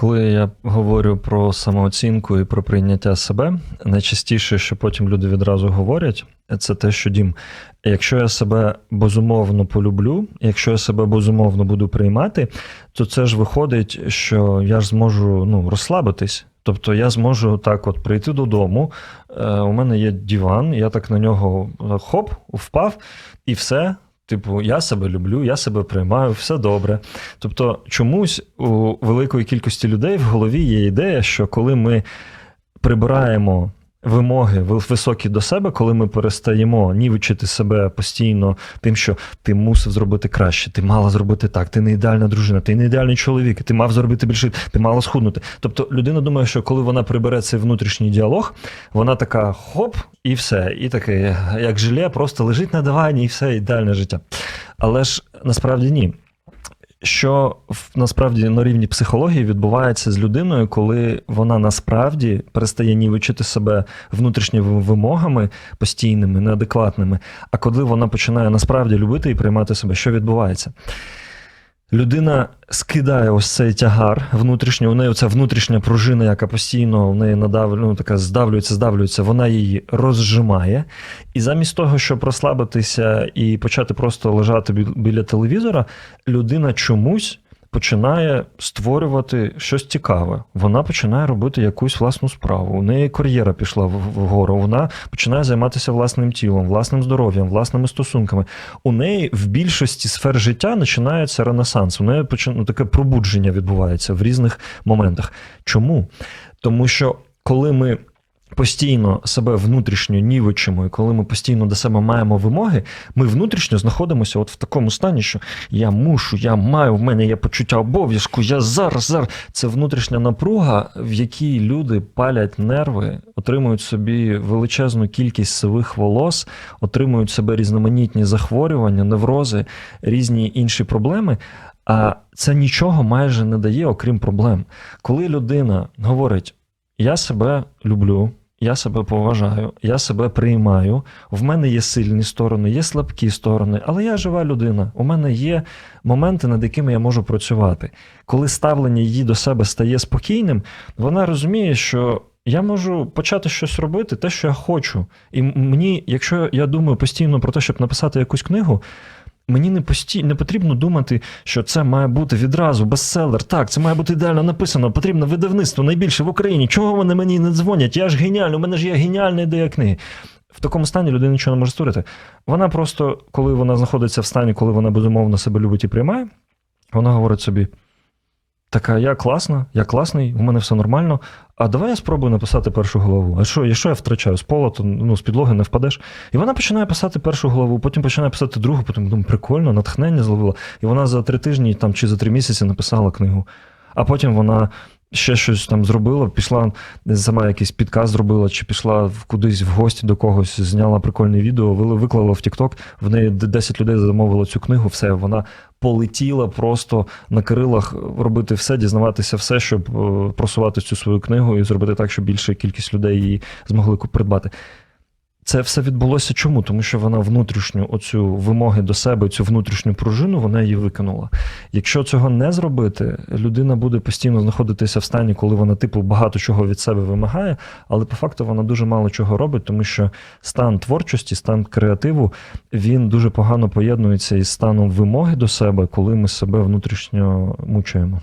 Коли я говорю про самооцінку і про прийняття себе, найчастіше, що потім люди відразу говорять, це те, що дім, якщо я себе безумовно полюблю, якщо я себе безумовно буду приймати, то це ж виходить, що я ж зможу ну, розслабитись. Тобто я зможу так от прийти додому, е, у мене є диван, я так на нього е, хоп, впав, і все. Типу, я себе люблю, я себе приймаю, все добре. Тобто, чомусь у великої кількості людей в голові є ідея, що коли ми прибираємо вимоги високі до себе, коли ми перестаємо нівечити себе постійно тим, що ти мусив зробити краще, ти мала зробити так, ти не ідеальна дружина, ти не ідеальний чоловік, ти мав зробити більше, ти мала схуднути. Тобто людина думає, що коли вона прибере цей внутрішній діалог, вона така хоп, і все. І таке, як желе, просто лежить на дивані, і все, ідеальне життя. Але ж насправді ні що насправді на рівні психології відбувається з людиною, коли вона насправді перестає нівечити себе внутрішніми вимогами постійними, неадекватними. А коли вона починає насправді любити і приймати себе, що відбувається? Людина скидає ось цей тягар внутрішній, у неї ця внутрішня пружина, яка постійно в неї надавлю, ну, така здавлюється, здавлюється, вона її розжимає. І замість того, щоб розслабитися і почати просто лежати біля телевізора, людина чомусь починає створювати щось цікаве. Вона починає робити якусь власну справу. У неї кар'єра пішла вгору. Вона починає займатися власним тілом, власним здоров'ям, власними стосунками. У неї в більшості сфер життя починається ренесанс. У неї ну, таке пробудження відбувається в різних моментах. Чому? Тому що коли ми постійно себе внутрішньо нівечимо, і коли ми постійно до себе маємо вимоги, ми внутрішньо знаходимося от в такому стані, що я мушу, я маю, в мене є почуття обов'язку, я зараз, зараз. Це внутрішня напруга, в якій люди палять нерви, отримують собі величезну кількість сивих волос, отримують себе різноманітні захворювання, неврози, різні інші проблеми. А це нічого майже не дає, окрім проблем. Коли людина говорить, я себе люблю, я себе поважаю, я себе приймаю. В мене є сильні сторони, є слабкі сторони, але я жива людина. У мене є моменти, над якими я можу працювати. Коли ставлення її до себе стає спокійним, вона розуміє, що. Я можу почати щось робити, те, що я хочу. І мені, якщо я думаю постійно про те, щоб написати якусь книгу, Мені не пості... не потрібно думати, що це має бути відразу бестселер. Так, це має бути ідеально написано. Потрібно видавництво найбільше в Україні. Чого вони мені не дзвонять? Я ж геніальний, у мене ж є геніальна ідея книги. В такому стані людина нічого не може створити. Вона просто, коли вона знаходиться в стані, коли вона безумовно себе любить і приймає, вона говорить собі. Така, я класна, я класний, у мене все нормально. А давай я спробую написати першу главу. А що, якщо я втрачаю з пола, то ну, з підлоги не впадеш. І вона починає писати першу главу, потім починає писати другу, потім думаю, прикольно, натхнення зловила. І вона за три тижні там, чи за три місяці написала книгу. А потім вона ще щось там зробила, пішла, сама якийсь підказ зробила, чи пішла кудись в гості до когось, зняла прикольне відео, виклала в TikTok, в неї 10 людей замовило цю книгу, все, вона полетіла просто на крилах робити все, дізнаватися все, щоб е, просувати цю свою книгу і зробити так, щоб більша кількість людей її змогли придбати. Це все відбулося чому? Тому що вона внутрішню оцю вимоги до себе, цю внутрішню пружину, вона її викинула. Якщо цього не зробити, людина буде постійно знаходитися в стані, коли вона, типу, багато чого від себе вимагає, але по факту вона дуже мало чого робить, тому що стан творчості, стан креативу, він дуже погано поєднується із станом вимоги до себе, коли ми себе внутрішньо мучаємо.